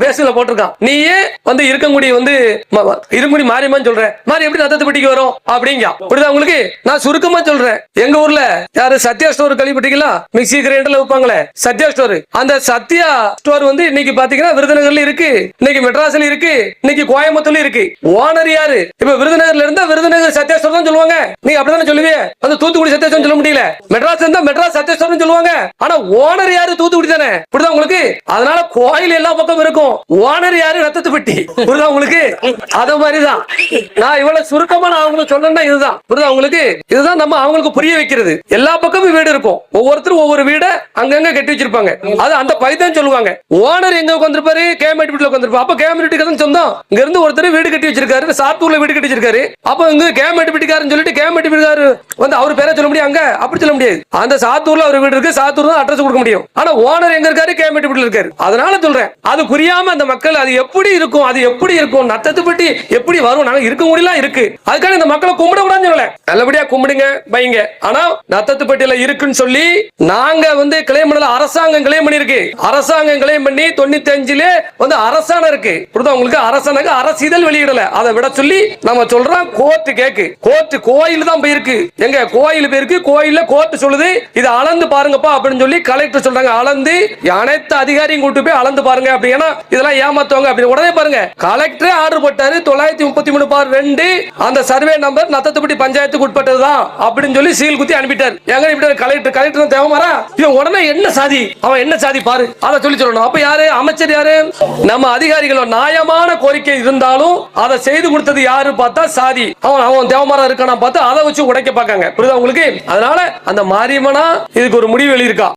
பேசுல போட்டிருக்கான் நீயே வந்து இருக்கங்குடி வந்து ம- இருக்கங்குடி மாரியம்மான்னு சொல்ற. மாதிரி எப்படி ரத்தத்தை வரும்? அப்படிங்க. புரியுதா உங்களுக்கு? நான் சுருக்கமா சொல்றேன். எங்க ஊர்ல யாரு சத்யா ஸ்டோர் கேள்விப்பட்டீங்களா மிக்ஸி கிரைண்டர்ல வைப்பாங்களே. சத்யா ஸ்டோர். அந்த சத்யா ஸ்டோர் வந்து இன்னைக்கு பாத்தீங்கன்னா விருதுநகர்ல இருக்கு. இன்னைக்கு மெட்ராஸ்ல இருக்கு. இன்னைக்கு கோயம்புத்தூர்ல இருக்கு. ஓனர் யாரு? இப்ப விருதுநகர்ல இருந்தா விருதுநகர் சத்யா ஸ்டோர் தான் சொல்லுவாங்க. நீங்க அப்படிதானே சொல்லுவீங்க அந்த தூத்துக்குடி சத்யா ஸ்டோர் சொல்ல முடியல. மெட்ராஸ் இருந்தா மெட்ராஸ் சத்யா ஸ்டோர் சொல்லுவாங்க. ஆனா ஓனர் யாரு? தூத்துக்குடி தானே. புரியுதா உங்களுக்கு? அதனால கோயில் எல்லா பக்கம் இருக்கும். ஓனர் யாரு? ரத்தத்து பெட்டி புரியுதா உங்களுக்கு? அத மாதிரிதான். நான் இவ்வளவு சுருக்கமா நான் அவங்களுக்கு சொல்லணும்னா இதுதான். புரியுதா உங்களுக்கு? இதுதான் நம்ம அவங்களுக்கு புரிய வைக்கிறது. எல்லா பக்கமும் வீடு இருக்கும். ஒவ்வொருத்தரும் ஒவ்வொரு வீட அங்கங்க கட்டி வச்சிருப்பாங்க. அது அந்த பைதான் சொல்லுவாங்க. ஓனர் எங்க உட்காந்துருப்பாரு கேமேட் வீட்டுல உட்காந்துருப்பா அப்ப கேமேட் வீட்டுக்கு சொந்தம்? இங்க இருந்து ஒருத்தர் வீடு கட்டி வச்சிருக்காரு. சாத்தூர்ல வீடு கட்டி வச்சிருக்காரு. அப்ப இங்க கேமேட் வீட்டுக்காரன்னு சொல்லிட்டு கேமேட் வீட்டுக்காரு வந்து அவர் பேரை சொல்ல முடியும் அங்க? அப்படி சொல்ல முடியாது. அந்த சாத்தூர்ல ஒரு வீடு இருக்கு. சாத்தூர் தான் அட்ரஸ் கொடுக்க முடியும். ஆனா ஓனர் எங்க இருக்காரு? கேமேட் வீட்டுல இருக்காரு. அதனால சொல்றேன். அது புரியாம அந்த மக்கள் அது எப்படி இருக்கும் அது எப்படி இருக்கும் நத்தத்து பட்டி எப்படி வரும் நாங்க இருக்க முடியல இருக்கு. அதுக்காக இந்த மக்களை கும்பிட கூடாதுன்னு சொல்லல. நல்லபடியா கும்பிடுங்க பைங்க ஆனா நத்தத்து பட்டியல இருக்குன்னு சொல்லி நாங்க வந்து கிளைம் பண்ணல அரசாங்கம் கிளைம் பண்ணிருக்கு அரசாங்கம் கிளைம் பண்ணி தொண்ணூத்தி அஞ்சுல வந்து அரசாணை இருக்கு. புரிதா உங்களுக்கு அரசாணைக்கு அரசிதழ் வெளியிடல. அதை விட சொல்லி நம்ம சொல்றோம் கோர்ட் கேக்கு. கோர்ட் கோயில் தான் போயிருக்கு. எங்க கோயில் போயிருக்கு கோயில்ல கோர்ட் சொல்லுது இதை அளந்து பாருங்கப்பா அப்படின்னு சொல்லி கலெக்டர் சொல்றாங்க. அளந்து அனைத்து அதிகாரியும் கூட்டு போய் அளந்து பாருங்க அப்படின்னா. இதெல்லாம் ஏமாத்துவாங்க அப்படி உடனே பாருங்க கலெக்டரே ஆர்டர் போட்டாரு தொள்ளாயிரத்தி முப்பத்தி மூணு பார் ரெண்டு. அந்த சர்வே நம்பர் நத்தத்துப்பட்டி பஞ்சாயத்துக்கு உட்பட்டதுதான் அப்படின்னு சொல்லி சீல் குத்தி அனுப்பிட்டார். எங்க இப்படி கலெக்டர் கலெக்டர் தேவமாரா இவன் உடனே என்ன சாதி? அவன் என்ன சாதி பாரு? அதை சொல்லி சொல்லணும். அப்ப யாரு? அமைச்சர் யாரு? நம்ம அதிகாரிகளோ நியாயமான கோரிக்கை இருந்தாலும் அதை செய்து கொடுத்தது யாரு பார்த்தா சாதி. அவன் அவன் தேவமாரா இருக்கானா பார்த்து அதை வச்சு உடைக்க பார்க்காங்க. புரியுதா உங்களுக்கு? அதனால அந்த மாரியம்மனா இதுக்கு ஒரு முடிவு எழுதியிருக்கா.